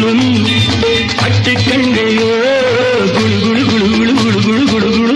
சொல்லும் பட்டுக்கண்கள் குழு குழு குழு குழு குழு குழு குழு